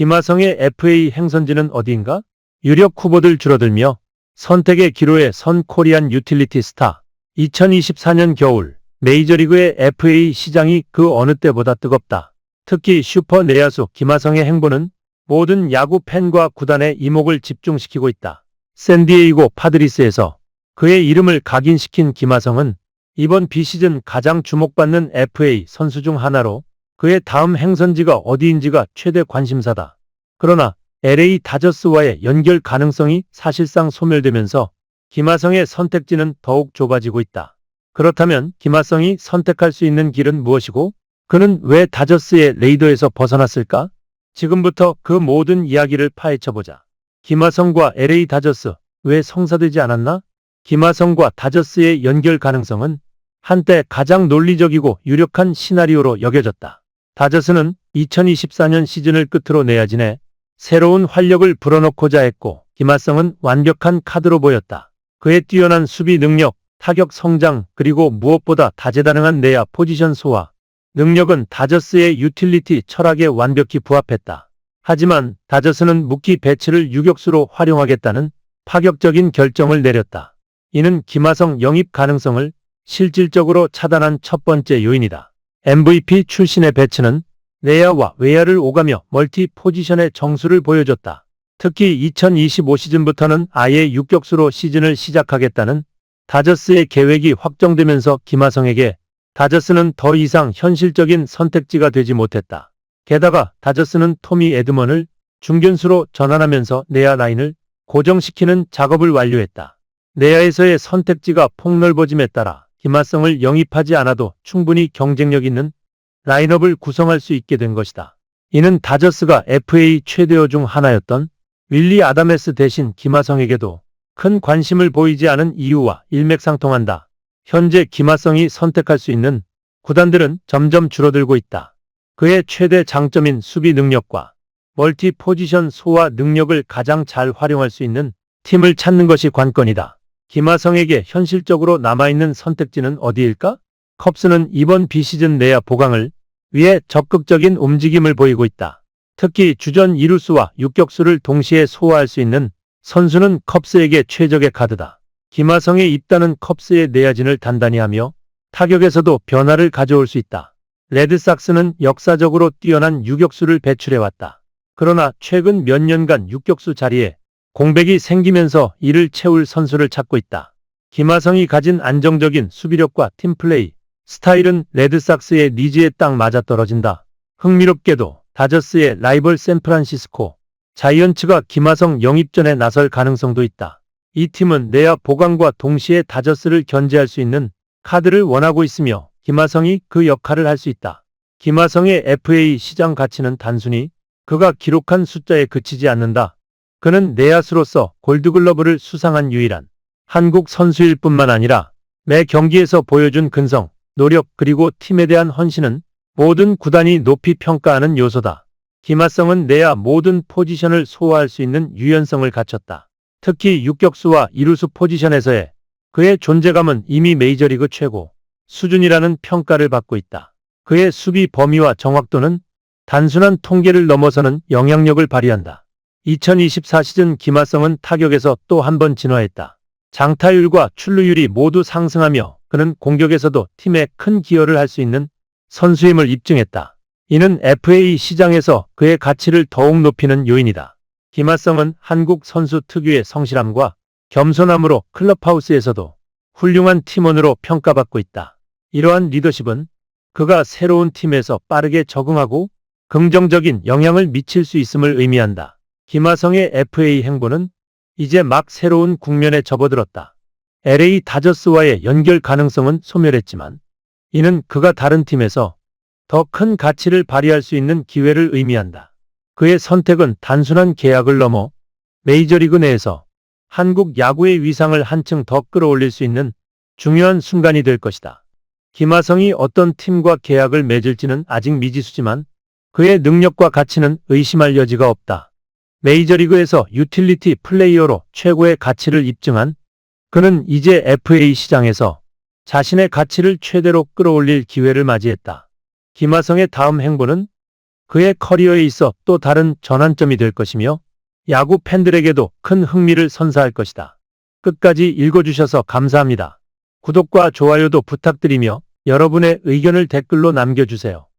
김하성의 FA 행선지는 어디인가? 유력 후보들 줄어들며 선택의 기로에 선 코리안 유틸리티 스타. 2024년 겨울 메이저리그의 FA 시장이 그 어느 때보다 뜨겁다. 특히 슈퍼 내야수 김하성의 행보는 모든 야구 팬과 구단의 이목을 집중시키고 있다. 샌디에이고 파드리스에서 그의 이름을 각인시킨 김하성은 이번 비시즌 가장 주목받는 FA 선수 중 하나로 그의 다음 행선지가 어디인지가 최대 관심사다. 그러나 LA 다저스와의 연결 가능성이 사실상 소멸되면서 김하성의 선택지는 더욱 좁아지고 있다. 그렇다면 김하성이 선택할 수 있는 길은 무엇이고 그는 왜 다저스의 레이더에서 벗어났을까? 지금부터 그 모든 이야기를 파헤쳐보자. 김하성과 LA 다저스 왜 성사되지 않았나? 김하성과 다저스의 연결 가능성은 한때 가장 논리적이고 유력한 시나리오로 여겨졌다. 다저스는 2024년 시즌을 끝으로 내야 지내 새로운 활력을 불어넣고자 했고 김하성은 완벽한 카드로 보였다. 그의 뛰어난 수비 능력, 타격 성장, 그리고 무엇보다 다재다능한 내야 포지션 소화 능력은 다저스의 유틸리티 철학에 완벽히 부합했다. 하지만 다저스는 무키 배치를 유격수로 활용하겠다는 파격적인 결정을 내렸다. 이는 김하성 영입 가능성을 실질적으로 차단한 첫 번째 요인이다. MVP 출신의 배치는 내야와 외야를 오가며 멀티 포지션의 정수를 보여줬다. 특히 2025 시즌부터는 아예 육격수로 시즌을 시작하겠다는 다저스의 계획이 확정되면서 김하성에게 다저스는 더 이상 현실적인 선택지가 되지 못했다. 게다가 다저스는 토미 에드먼을 중견수로 전환하면서 내야 라인을 고정시키는 작업을 완료했다. 내야에서의 선택지가 폭넓어짐에 따라 김하성을 영입하지 않아도 충분히 경쟁력 있는 라인업을 구성할 수 있게 된 것이다. 이는 다저스가 FA 최대어 중 하나였던 윌리 아다메스 대신 김하성에게도 큰 관심을 보이지 않은 이유와 일맥상통한다. 현재 김하성이 선택할 수 있는 구단들은 점점 줄어들고 있다. 그의 최대 장점인 수비 능력과 멀티 포지션 소화 능력을 가장 잘 활용할 수 있는 팀을 찾는 것이 관건이다. 김하성에게 현실적으로 남아있는 선택지는 어디일까? 컵스는 이번 비시즌 내야 보강을 위해 적극적인 움직임을 보이고 있다. 특히 주전 이루수와 육격수를 동시에 소화할 수 있는 선수는 컵스에게 최적의 카드다. 김하성의 입단은 컵스의 내야진을 단단히 하며 타격에서도 변화를 가져올 수 있다. 레드삭스는 역사적으로 뛰어난 유격수를 배출해왔다. 그러나 최근 몇 년간 육격수 자리에 공백이 생기면서 이를 채울 선수를 찾고 있다. 김하성이 가진 안정적인 수비력과 팀플레이, 스타일은 레드삭스의 니즈에 딱 맞아떨어진다. 흥미롭게도 다저스의 라이벌 샌프란시스코, 자이언츠가 김하성 영입전에 나설 가능성도 있다. 이 팀은 내야 보강과 동시에 다저스를 견제할 수 있는 카드를 원하고 있으며 김하성이 그 역할을 할 수 있다. 김하성의 FA 시장 가치는 단순히 그가 기록한 숫자에 그치지 않는다. 그는 내야수로서 골드글러브를 수상한 유일한 한국 선수일 뿐만 아니라 매 경기에서 보여준 근성, 노력 그리고 팀에 대한 헌신은 모든 구단이 높이 평가하는 요소다. 김하성은 내야 모든 포지션을 소화할 수 있는 유연성을 갖췄다. 특히 육격수와 이루수 포지션에서의 그의 존재감은 이미 메이저리그 최고 수준이라는 평가를 받고 있다. 그의 수비 범위와 정확도는 단순한 통계를 넘어서는 영향력을 발휘한다. 2024 시즌 김하성은 타격에서 또 한 번 진화했다. 장타율과 출루율이 모두 상승하며 그는 공격에서도 팀에 큰 기여를 할 수 있는 선수임을 입증했다. 이는 FA 시장에서 그의 가치를 더욱 높이는 요인이다. 김하성은 한국 선수 특유의 성실함과 겸손함으로 클럽하우스에서도 훌륭한 팀원으로 평가받고 있다. 이러한 리더십은 그가 새로운 팀에서 빠르게 적응하고 긍정적인 영향을 미칠 수 있음을 의미한다. 김하성의 FA 행보는 이제 막 새로운 국면에 접어들었다. LA 다저스와의 연결 가능성은 소멸했지만 이는 그가 다른 팀에서 더 큰 가치를 발휘할 수 있는 기회를 의미한다. 그의 선택은 단순한 계약을 넘어 메이저리그 내에서 한국 야구의 위상을 한층 더 끌어올릴 수 있는 중요한 순간이 될 것이다. 김하성이 어떤 팀과 계약을 맺을지는 아직 미지수지만 그의 능력과 가치는 의심할 여지가 없다. 메이저리그에서 유틸리티 플레이어로 최고의 가치를 입증한 그는 이제 FA 시장에서 자신의 가치를 최대로 끌어올릴 기회를 맞이했다. 김하성의 다음 행보는 그의 커리어에 있어 또 다른 전환점이 될 것이며 야구 팬들에게도 큰 흥미를 선사할 것이다. 끝까지 읽어주셔서 감사합니다. 구독과 좋아요도 부탁드리며 여러분의 의견을 댓글로 남겨주세요.